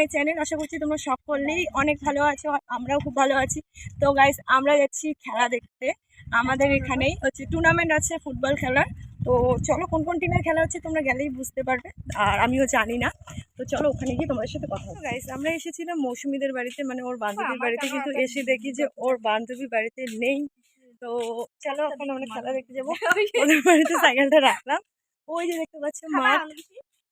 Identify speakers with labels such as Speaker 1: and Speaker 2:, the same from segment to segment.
Speaker 1: My channel আশা করছি তোমরা সকলেই অনেক ভালো আছো আমরাও খুব ভালো আছি। তো গাইস আমরা যাচ্ছি খেলা দেখতে। আমাদের এখানেই হচ্ছে টুর্নামেন্ট আছে ফুটবল খেলার। তো চলো কোন কোন টিমের খেলা হচ্ছে তোমরা গেলেই বুঝতে পারবে। আর আমিও জানি না। তো চলো ওখানে গিয়ে তোমাদের সাথে কথা গাইস আমরা এসেছিলাম মৌসুমীদের বাড়িতে মানে ওর বান্ধবীর বাড়িতে। কিন্তু এসে দেখি যে ওর বান্ধবী বাড়িতে নেই। তো চলো এখন আমরা খেলা দেখতে যাব। ওদের বাড়িতে সাইকেলটা রাখলাম। ওই যে দেখতে পাচ্ছ মাঠ।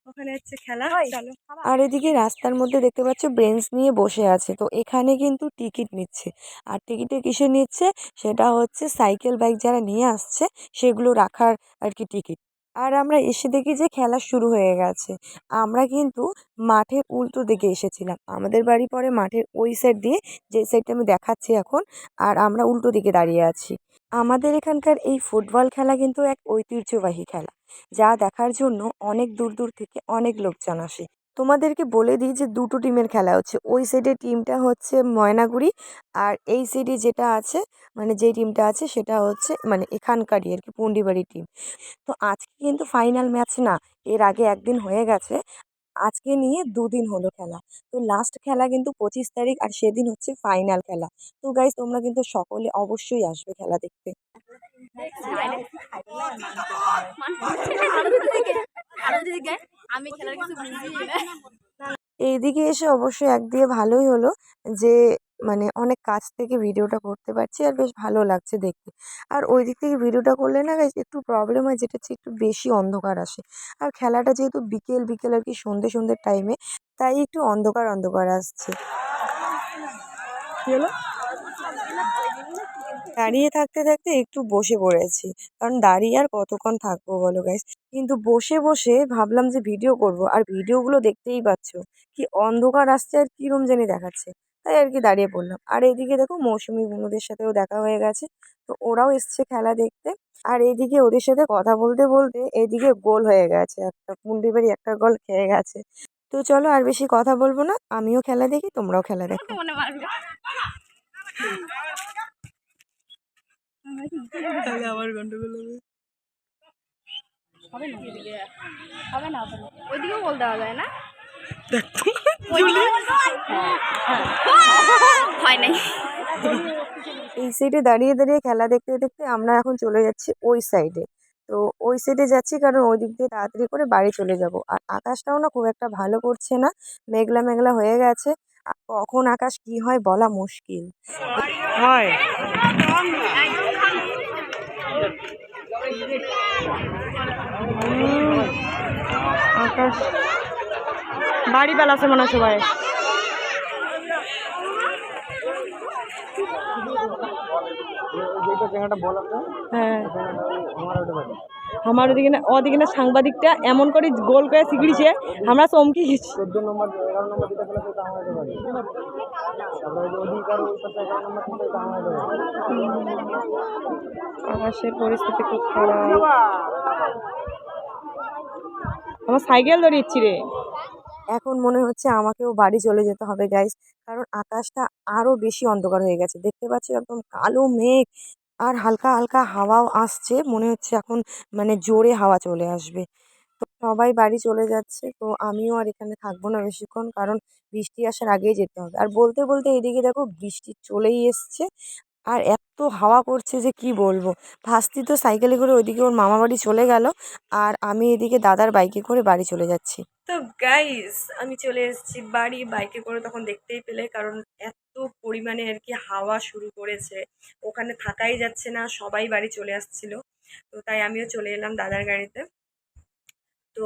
Speaker 1: ওখানে হচ্ছে খেলা চলো।
Speaker 2: আর এদিকে রাস্তার মধ্যে দেখতে পাচ্ছ ব্রেঞ্চ নিয়ে বসে আছে। তো এখানে কিন্তু টিকিট নিচ্ছে। আর টিকিটে কিসে নিচ্ছে? সেটা হচ্ছে সাইকেল বাইক যারা নিয়ে আসছে সেগুলো রাখার আর কি টিকিট। আর আমরা এসে দেখি যে খেলা শুরু হয়ে গেছে। আমরা কিন্তু মাঠের উল্টো দিকে এসেছিলাম। আমাদের বাড়ি পরে মাঠের ওই সাইড দিয়ে যে সাইডটা আমি দেখাচ্ছি এখন আর আমরা উল্টো দিকে দাঁড়িয়ে আছি। আমাদের এখানকার এই ফুটবল খেলা কিন্তু এক ঐতিহ্যবাহী খেলা। যা দেখার জন্য অনেক দূর দূর থেকে অনেক লোকজন আসে। তোমাদেরকে বলে দিই যে দুটো টিমের খেলা হচ্ছে। ওই সাইডের টিমটা হচ্ছে ময়নাগুড়ি আর এই সাইডে যেটা আছে মানে যেই টিমটা আছে সেটা হচ্ছে মানে এখানকারই আর কি পুন্ডিবাড়ি টিম। তো আজকে কিন্তু ফাইনাল ম্যাচ না, এর আগে একদিন হয়ে গেছে। আজকে নিয়ে দুদিন হলো খেলা। তো লাস্ট খেলা কিন্তু পঁচিশ তারিখ আর সেদিন হচ্ছে ফাইনাল খেলা। তো গাইজ তোমরা কিন্তু সকলে অবশ্যই আসবে খেলা দেখতে।
Speaker 3: আমি খেলার কিছু বুঝি না
Speaker 2: এইদিকে এসে অবশ্যই একদিকে ভালোই হলো যে মানে অনেক কাছ থেকে ভিডিওটা করতে পারছি আর বেশ ভালো লাগছে দেখতে। আর ওই দিক থেকে ভিডিওটা করলে না একটু প্রবলেম হয় যেটা হচ্ছে একটু বেশি অন্ধকার আসে। আর খেলাটা যেহেতু বিকেল বিকেল আর কি সন্ধে সন্ধ্যের টাইমে তাই একটু অন্ধকার অন্ধকার আসছে।
Speaker 1: কি হলো?
Speaker 2: দাঁড়িয়ে থাকতে থাকতে একটু বসে পড়েছি। কারণ দাঁড়িয়ে আর কতক্ষণ থাকব বলো গাইস কিন্তু বসে বসে ভাবলাম যে ভিডিও করব। আর ভিডিওগুলো দেখতেই পাচ্ছ কি অন্ধকার আসছে আর কিরম জানি দেখাচ্ছে। তাই আর কি দাঁড়িয়ে পড়লাম। আর এদিকে দেখো মৌসুমি বুনুদের সাথেও দেখা হয়ে গেছে। তো ওরাও এসছে খেলা দেখতে। আর এদিকে ওদের সাথে কথা বলতে বলতে এদিকে গোল হয়ে গেছে। একটা পুন্ডিবাড়ি একটা গোল খেয়ে গেছে। তো চলো আর বেশি কথা বলব না। আমিও খেলা দেখি, তোমরাও খেলা দেখো।
Speaker 1: তাহলে আমার গন্ডগোল হবে।
Speaker 3: হবে না হবে না হবে না। ওইদিকেও বল দেওয়া যায় না? হয় নাই।
Speaker 2: এই সাইডে দাঁড়িয়ে দাঁড়িয়ে খেলা দেখতে দেখতে আমরা এখন চলে যাচ্ছি ওই সাইডে তো ওই সাইডে যাচ্ছি কারণ ওই দিক দিয়ে তাড়াতাড়ি করে বাড়ি চলে যাব। আর আকাশটাও না খুব একটা ভালো করছে না। মেঘলা মেঘলা হয়ে গেছে। কখন আকাশ কি হয় বলা মুশকিল।
Speaker 1: হয়। আকাশ। বাড়ি বেলাছে মনে হয় সবাই। হ্যাঁ। আমার ওদিকে না ওদিকে না সাংবাদিকটা এমন করে গোল করে শিখড়িছে আমরা চমকে গেছি। আকাশের পরিস্থিতি খুব খারাপ। আমার সাইকেল ধরিয়েছি রে।
Speaker 2: এখন মনে হচ্ছে আমাকেও বাড়ি চলে যেতে হবে গাইস কারণ আকাশটা আরও বেশি অন্ধকার হয়ে গেছে। দেখতে পাচ্ছি একদম কালো মেঘ। আর হালকা হালকা হাওয়াও আসছে। মনে হচ্ছে এখন মানে জোরে হাওয়া চলে আসবে। তো সবাই বাড়ি চলে যাচ্ছে। তো আমিও আর এখানে থাকব না বেশিক্ষণ, কারণ বৃষ্টি আসার আগেই যেতে হবে। আর বলতে বলতে এদিকে দেখো বৃষ্টি চলেই এসছে। আর এত হাওয়া করছে যে কি বলব? ভাস্তি তো সাইকেলে করে ওইদিকে ওর মামা বাড়ি চলে গেল। আর আমি এদিকে দাদার বাইকে করে বাড়ি চলে যাচ্ছি।
Speaker 1: তো গাইস আমি চলে এসেছি বাড়ি। বাইকে করে তখন দেখতেই পেলে, কারণ এত পরিমাণে আর কি হাওয়া শুরু করেছে। ওখানে থাকাই যাচ্ছে না, সবাই বাড়ি চলে আসছিল। তো তাই আমিও চলে এলাম দাদার গাড়িতে। তো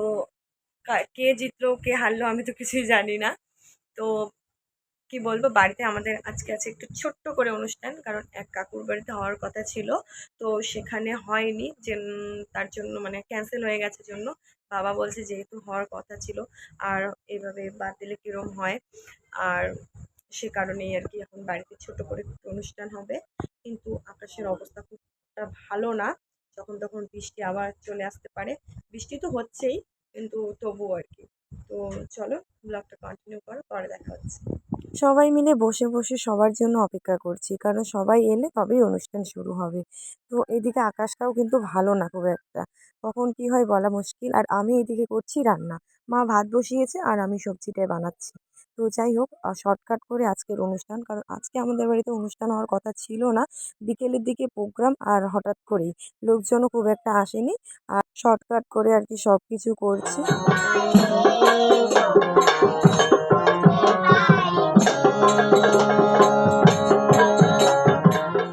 Speaker 1: কে জিতলো, কে হারলো আমি তো কিছুই জানি না। তো কি বলব, বাড়িতে আমাদের আজকে আছে একটু ছোট্ট করে অনুষ্ঠান, কারণ এক কাকুর বাড়িতে হওয়ার কথা ছিল। তো সেখানে হয়নি, যে তার জন্য মানে ক্যান্সেল হয়ে গেছে জন্য। বাবা বলছে যেহেতু হওয়ার কথা ছিল, আর এভাবে বাদ দিলে কীরম হয়? আর সে কারণেই আর কি এখন বাড়িতে ছোট করে একটু অনুষ্ঠান হবে। কিন্তু আকাশের অবস্থা খুব একটা ভালো না। যখন তখন বৃষ্টি আবার চলে আসতে পারে। বৃষ্টি তো হচ্ছেই, কিন্তু তবুও আর কি তো চলো ব্লগটা কন্টিনিউ করো, পরে দেখা হচ্ছে।
Speaker 2: সবাই মিলে বসে বসে সবার জন্য অপেক্ষা করছি, কারণ সবাই এলে তবেই অনুষ্ঠান শুরু হবে। তো এদিকে আকাশটাও কিন্তু ভালো না খুব একটা। কখন কি হয় বলা মুশকিল। আর আমি এদিকে করছি রান্না। মা ভাত বসিয়েছে আর আমি সবজিটাই বানাচ্ছি। তো যাই হোক শর্টকাট করে আজকের অনুষ্ঠান। কারণ আজকে আমাদের বাড়িতে অনুষ্ঠান হওয়ার কথা ছিল না। বিকেলের দিকে প্রোগ্রাম আর হঠাৎ করেই লোকজনও খুব একটা আসেনি। আর শর্টকাট করে আর কি সব কিছু করছি।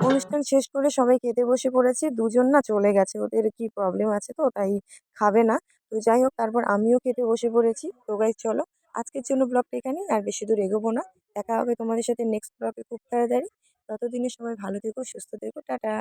Speaker 2: অনুষ্ঠান শেষ করে সবাই খেতে বসে পড়েছে। দুজন না চলে গেছে। ওদের কি প্রবলেম আছে তো তাই খাবে না। তো যাই হোক, তারপর আমিও খেতে বসে পড়েছি। তো গাইজ চলো। আজকের জন্য ব্লগটা এখানেই, আর বেশি দূর এগোবো না। দেখা হবে তোমাদের সাথে নেক্সট ব্লগে খুব তাড়াতাড়ি। ততদিনে সবাই ভালো থেকো, সুস্থ থেকো, টাটা।